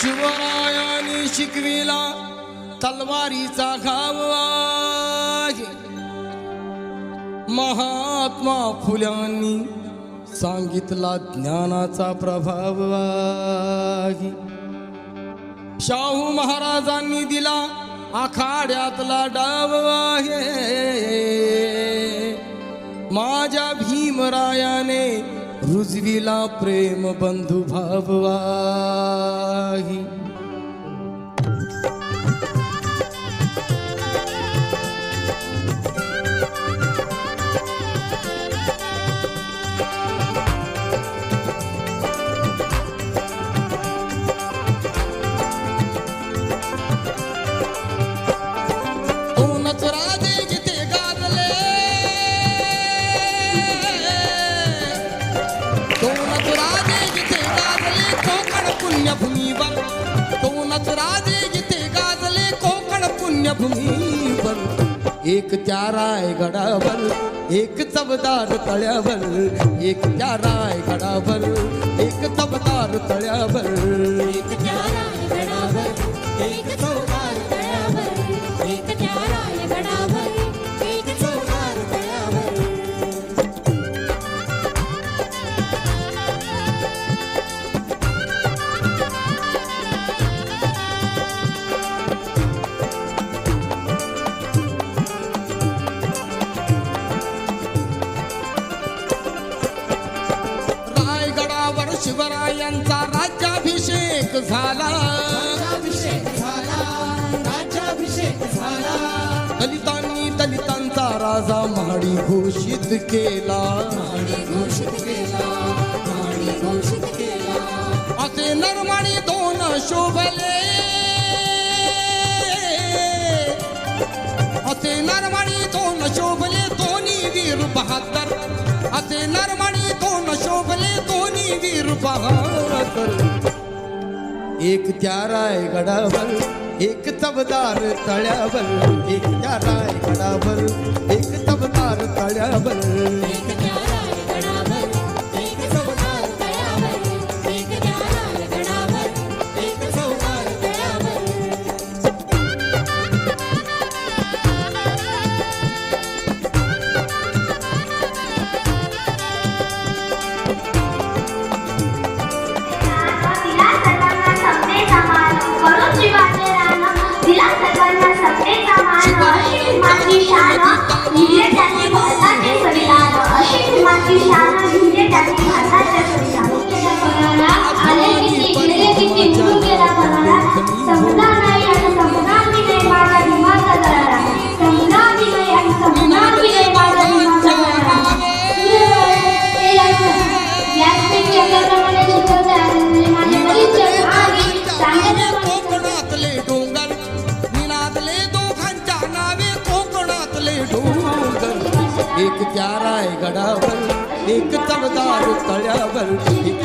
शिवरायाने शिकविला तलवारीचा घाव महात्मा फुल्यांनी सांगितला ज्ञानाचा प्रभाव शाहू महाराजांनी दिला आखाड्यातला डाव आहे माझ्या भीमरायाने रुजविला प्रेम बंधू भाव एक त्या रायगडावर एक चवदार तळ्यावर एक त्या रायगडावर एक चवदार तळ्यावर एक दलितांनी दलितांचा राजा महाडी घोषित केला. आणि घोषित केला आणि घोषित केला. असे नरमाणी दोन शोभले. असे नरमाणी दोन शोभले दोन्ही वीर बहादर असे नरमाणी दोन शोभले दोन्ही वीर बहादर एक त्या रायगडावर एक तबदार तळ्यावर एक त्या रायगडावर एक तबदार तळ्यावर. डोंगर एक त्या रायगडावर एक चमदार तळ्यावर एक